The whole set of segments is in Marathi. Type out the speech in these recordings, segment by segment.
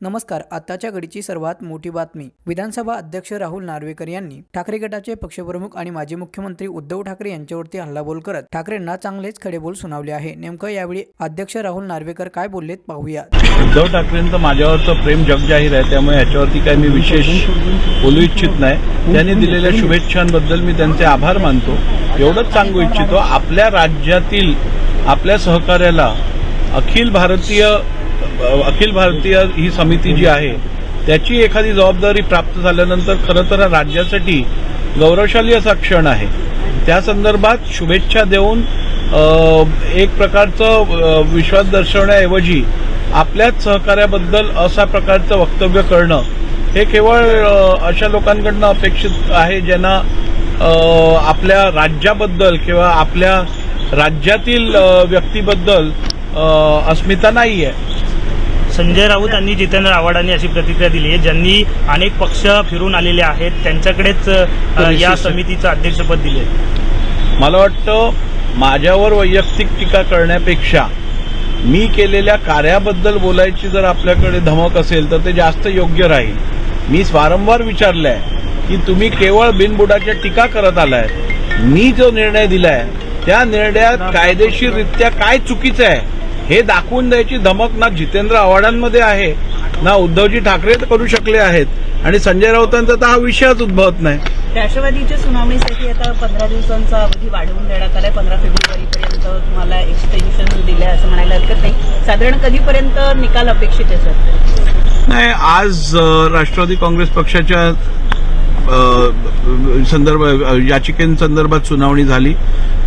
नमस्कार आताच्या घडीची सर्वात मोठी बातमी. विधानसभा अध्यक्ष राहुल नार्वेकर यांनी ठाकरे गटाचे पक्षप्रमुख आणि माजी मुख्यमंत्री उद्धव ठाकरे यांच्यावरती हल्लाबोल करत ठाकरेंना चांगलेच खडेबोल सुनावले आहे. नेमकं यावेळी अध्यक्ष राहुल नार्वेकर काय बोललेत पाहूया. उद्धव ठाकरेंचं माझ्यावरचं प्रेम जगजाहीर आहे त्यामुळे याच्यावरती काही मी विशेष बोलू इच्छित नाही. त्यांनी दिलेल्या शुभेच्छांबद्दल मी त्यांचे आभार मानतो. एवढंच सांगू इच्छितो आपल्या राज्यातील आपल्या सहकार्याला अखिल भारतीय अखिल भारतीय ही समिती जी आहे त्याची एखादी जबाबदारी प्राप्त झाल्यानंतर खरं तर राज्यासाठी गौरवशाली असा क्षण आहे. त्या संदर्भात शुभेच्छा देऊन एक प्रकारचं विश्वास दर्शवण्याऐवजी आपल्याच सहकार्याबद्दल अशा प्रकारचं वक्तव्य करणं हे केवळ अशा लोकांकडनं अपेक्षित आहे ज्यांना आपल्या राज्याबद्दल किंवा आपल्या राज्यातील व्यक्तीबद्दल अस्मिता नाही आहे संजय राऊत यांनी जितेंद्र आव्हाडांनी अशी प्रतिक्रिया दिली आहे. ज्यांनी अनेक पक्ष फिरून आलेले आहेत त्यांच्याकडेच या समितीचं अध्यक्षपद दिले मला वाटतं माझ्यावर वैयक्तिक टीका करण्यापेक्षा मी केलेल्या कार्याबद्दल बोलायची जर आपल्याकडे धमक असेल तर ते जास्त योग्य राहील. मी वारंवार विचारलंय की तुम्ही केवळ बिनबुडाच्या टीका करत आलाय. मी जो निर्णय दिलाय त्या निर्णयात कायदेशीररित्या काय चुकीचं आहे? हे दाखवून द्यायची धमक ना जितेंद्र आव्हाडांमध्ये आहे ना उद्धवजी ठाकरे करू शकले आहेत. आणि संजय राऊतांचा तर हा विषयच उद्भवत नाही. राष्ट्रवादीच्या सुनावणीसाठी आता पंधरा दिवसांचा अवधी वाढवून देण्यात आलाय. पंधरा फेब्रुवारीपर्यंत तुम्हाला एक्सटेन्शन दिलंय असं म्हणायला हरकत नाही. साधारण कधीपर्यंत निकाल अपेक्षित आहे सर नाही आज राष्ट्रवादी काँग्रेस पक्षाच्या संदर्भ याचिकेसंदर्भात सुनावणी झाली.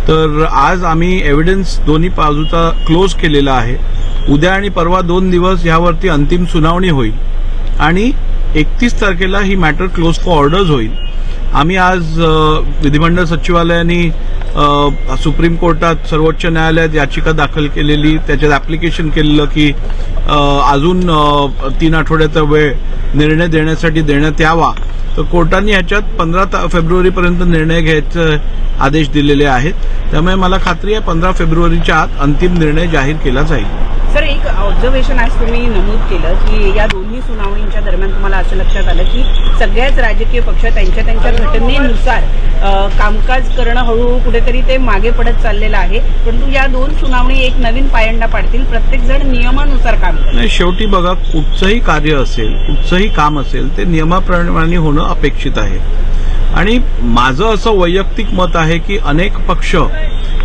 तर आज आम्ही एव्हिडन्स दोन्ही बाजूचा क्लोज केलेला आहे. उद्या आणि परवा दोन दिवस ह्यावरती अंतिम सुनावणी होईल. आणि एकतीस तारखेला ही मॅटर क्लोज फॉर ऑर्डर्स होईल. आम्ही आज विधिमंडळ सचिवालयाने सुप्रीम कोर्टात सर्वोच्च न्यायालयात याचिका दाखल केलेली त्याच्यात ऍप्लिकेशन केलेलं की अजून तीन आठवड्याचा वेळ निर्णय देण्यासाठी देण्यात यावा. तर कोर्टाने ह्याच्यात पंधरा फेब्रुवारीपर्यंत निर्णय घ्यायचे आदेश दिलेले आहेत. त्यामुळे मला खात्री आहे पंधरा फेब्रुवारीच्या आत अंतिम निर्णय जाहीर केला जाईल. सर एक ऑब्झर्वेशन आज तुम्ही नमूद केलं की या दोन्ही सुनावणींच्या दरम्यान तुम्हाला असं लक्षात आलं की सगळ्याच राजकीय पक्ष त्यांच्या त्यांच्या घटनेनुसार कामकाज करणं हळूहळू कुठेतरी ते मागे पडत चाललेलं आहे. परंतु या दोन सुनावणी एक नवीन पायंडा पाडतील प्रत्येक जण नियमानुसार काम नाही शेवटी बघा कुठचंही कार्य असेल कुठचंही काम असेल ते नियमाप्रमाणे होणं अपेक्षित आहे. आणि माझं असं वैयक्तिक मत आहे की अनेक पक्ष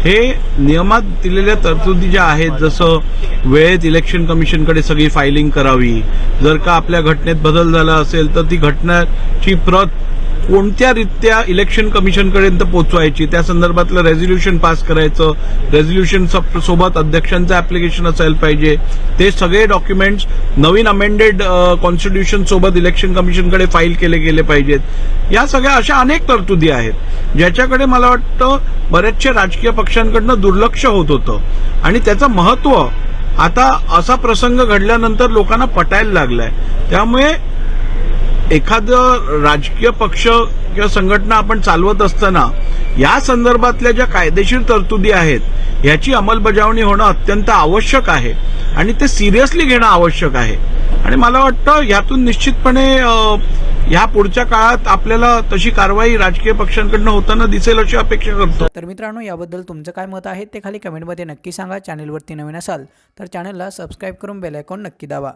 हे नियमात दिलेल्या तरतुदी ज्या आहेत जसं वेळेत इलेक्शन कमिशनकडे सगळी फायलिंग करावी जर का आपल्या घटनेत बदल झाला असेल तर ती घटनाची प्रत कोणत्या रित्या इलेक्शन कमिशनपर्यंत पोहोचवायची? त्या संदर्भातलं रेझोल्युशन पास करायचं. रेझोल्युशन सोबत अध्यक्षांचं ऍप्लिकेशन असायला पाहिजे. ते सगळे डॉक्युमेंट्स नवीन अमेंडेड कॉन्स्टिट्यूशन सोबत इलेक्शन कमिशनकडे फाईल केले गेले पाहिजेत. या सगळ्या अशा अनेक तरतुदी आहेत ज्याच्याकडे मला वाटतं बरेचशे राजकीय पक्षांकडनं दुर्लक्ष होत होतं. आणि त्याचं महत्त्व आता असा प्रसंग घडल्यानंतर लोकांना पटायला लागलाय. त्यामुळे एखादं राजकीय पक्ष किंवा संघटना आपण चालवत असताना या संदर्भातल्या ज्या कायदेशीर तरतुदी आहेत ह्याची अंमलबजावणी होणं अत्यंत आवश्यक आहे आणि ते सिरियसली घेणं आवश्यक आहे. आणि मला वाटतं यातून निश्चितपणे ह्या पुढच्या काळात आपल्याला तशी कारवाई राजकीय पक्षांकडनं होताना दिसेल अशी अपेक्षा करतो. तर मित्रांनो याबद्दल तुमचं काय मत आहे ते खाली कमेंटमध्ये नक्की सांगा. चॅनेलवरती नवीन असाल तर चॅनलला सबस्क्राईब करून बेलायकॉन नक्की दावा